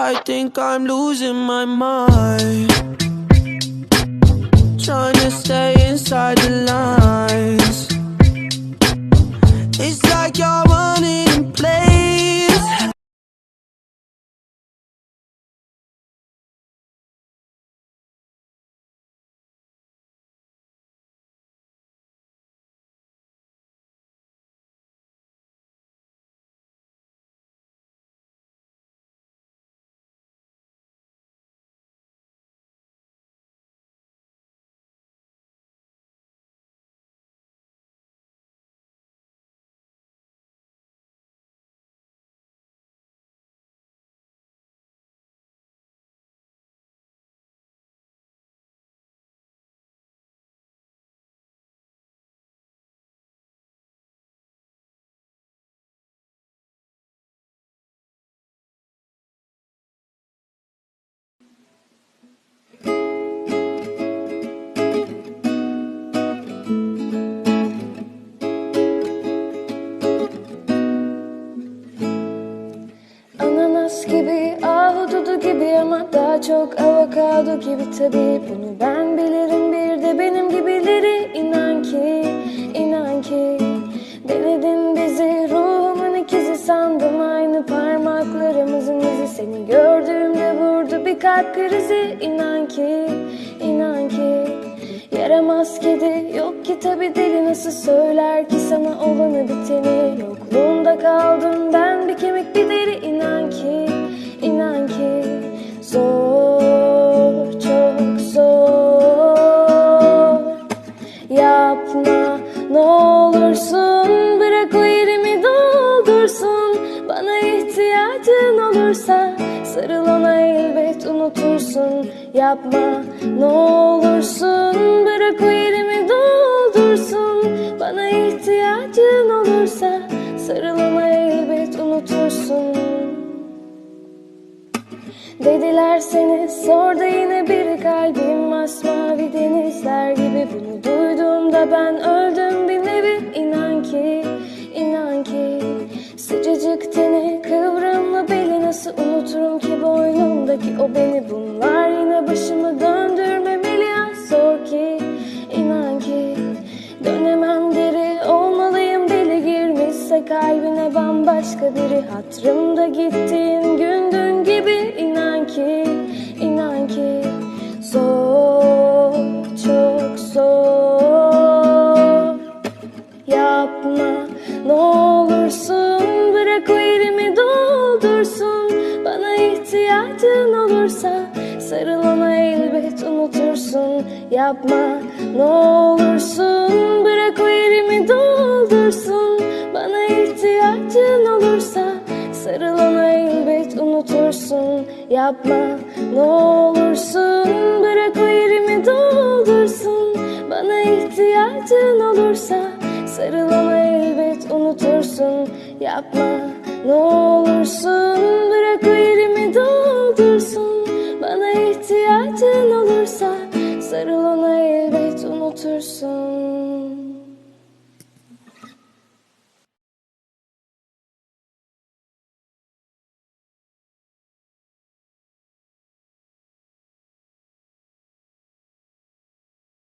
I think I'm losing my mind. Trying to stay inside the lines. Gibi ama daha çok avokado gibi. Tabii Bunu ben bilirim. Bir de benim gibileri inan ki, inan ki. Denedin bizi ruhumun ikizi sandım. Aynı parmaklarımızın izi. Seni gördüğümde vurdu bir kalp krizi. İnan ki, inan ki. Yaramaz kedi. Yok ki tabi deli. Nasıl söyler ki sana olanı biteni? Yokluğunda kaldım ben olursa sarıl ona elbet unutursun. Yapma ne olursun bırak o yerimi doldursun. Bana ihtiyacın olursa sarıl ona elbet unutursun. Dediler seni sor da yine bir kalbim. Masmavi denizler gibi Bunu duyduğumda ben öldüm. bir boynumdaki o beni Bunlar. Yine başımı döndürmemeli. Ya zor ki inan ki. Dönemem geri olmalıyım. Deli girmişse kalbine bambaşka biri. Hatrımda gittiğin gün dün gibi. İnan ki inan ki. Zor çok zor. Yapma ihtiyacın olursa sarıl ona elbet unutursun. Yapma ne olursun bırak o yerimi doldursun. Bana ihtiyacın olursa sarıl ona elbet unutursun. Yapma ne olursun bırak o yerimi doldursun. Bana ihtiyacın olursa sarıl ona elbet unutursun. Yapma ne olursun ihtiyacın